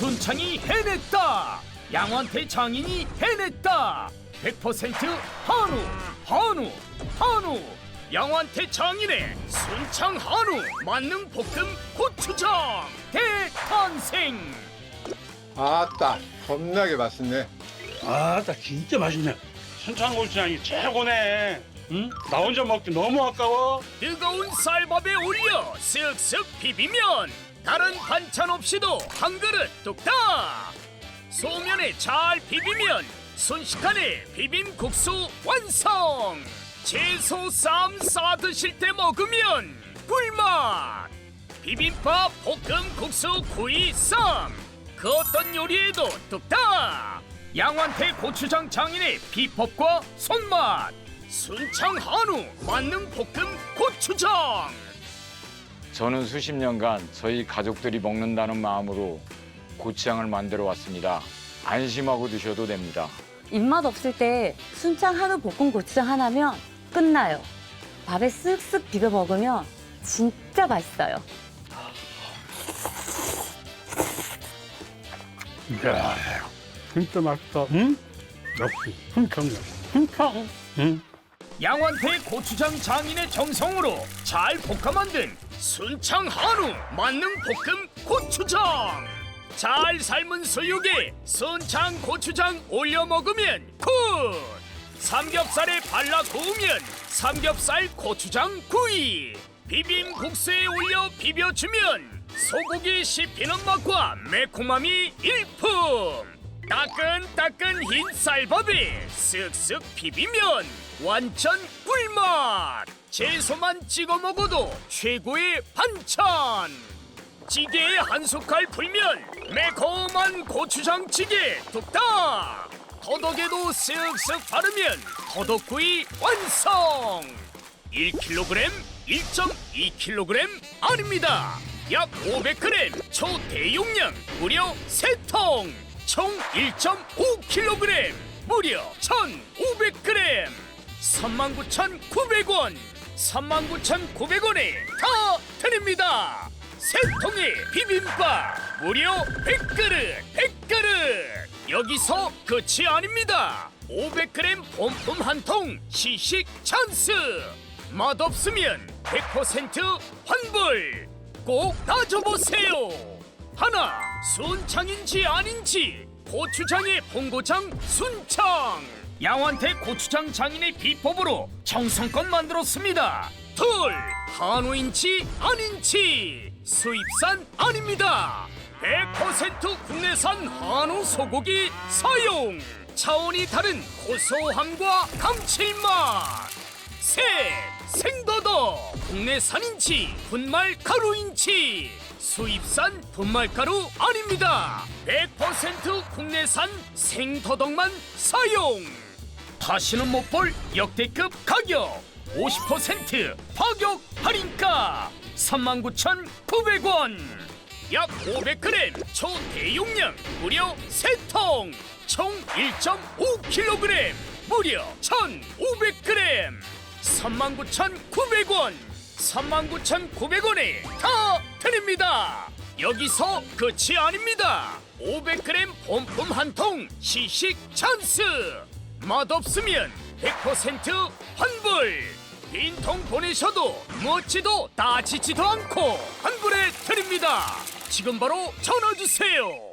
순창이 해냈다. 양원태 장인이 해냈다. 100% 한우, 한우, 한우. 양원태 장인의 순창 한우 만능 볶음 고추장 대탄생. 아따 겁나게 맛있네 아나 진짜 맛있네 순창고추장이 최고네 응? 나 혼자 먹기 너무 아까워 뜨거운 쌀밥에 올려 쓱쓱 비비면 다른 반찬 없이도 한 그릇 뚝딱! 소면에 잘 비비면 순식간에 비빔국수 완성! 채소 쌈 싸드실 때 먹으면 꿀맛! 비빔밥 볶음 국수 구이 쌈 그 어떤 요리에도 뚝딱! 양환태 고추장 장인의 비법과 손맛! 순창 한우 만능 볶음 고추장 저는 수십 년간 저희 가족들이 먹는다는 마음으로 고추장을 만들어 왔습니다. 안심하고 드셔도 됩니다. 입맛 없을 때 순창 한우 볶음 고추장 하나면 끝나요. 밥에 쓱쓱 비벼 먹으면 진짜 맛있어요. 이야 진짜 맛있다 응? 역시 순창이야 순창 응? 양환태 고추장 장인의 정성으로 잘 볶아 만든 순창 한우 만능 볶음 고추장. 잘 삶은 수육에 순창 고추장 올려 먹으면 굿! 삼겹살에 발라 구우면 삼겹살 고추장 구이. 비빔국수에 올려 비벼주면 소고기 씹히는 맛과 매콤함이 일품 따끈따끈 흰 쌀밥에 쓱쓱 비비면 완전 꿀맛. 채소만 찍어 먹어도 최고의 반찬. 찌개에 한 숟갈 풀면 매콤한 고추장찌개 뚝딱. 더덕에도 쓱쓱 바르면 더덕구이 완성. 1kg, 1.2kg 아닙니다. 약 500g 초대용량 무려 3통 총 1.5kg 무려 1,500g 39,900원 39,900원에 다 드립니다. 세 통의 비빔밥 무려 100그릇 100그릇. 여기서 끝이 아닙니다. 500g 본품 한 통 시식 찬스. 맛없으면 100% 환불. 꼭 따져보세요. 하나 순창인지 아닌지 고추장의 본고장 순창. 양환태 고추장 장인의 비법으로 정성껏 만들었습니다. 둘 한우인지 아닌지 수입산 아닙니다. 100% 국내산 한우 소고기 사용. 차원이 다른 고소함과 감칠맛. 셋 생더더. 국내산인지 분말 가루인지 수입산 분말 가루 아닙니다. 100% 국내산 생더덕만 사용. 다시는 못 볼 역대급 가격. 50% 파격 할인가. 39,900원. 약 500g 초대용량 무려 3통. 총 1.5kg 무려 1,500g 39,900원. 39,900원에 다 드립니다. 여기서 끝이 아닙니다. 500g 본품 한 통 시식 찬스. 맛없으면 100% 환불. 빈통 보내셔도 묻지도 따지지도 않고 환불해 드립니다. 지금 바로 전화 주세요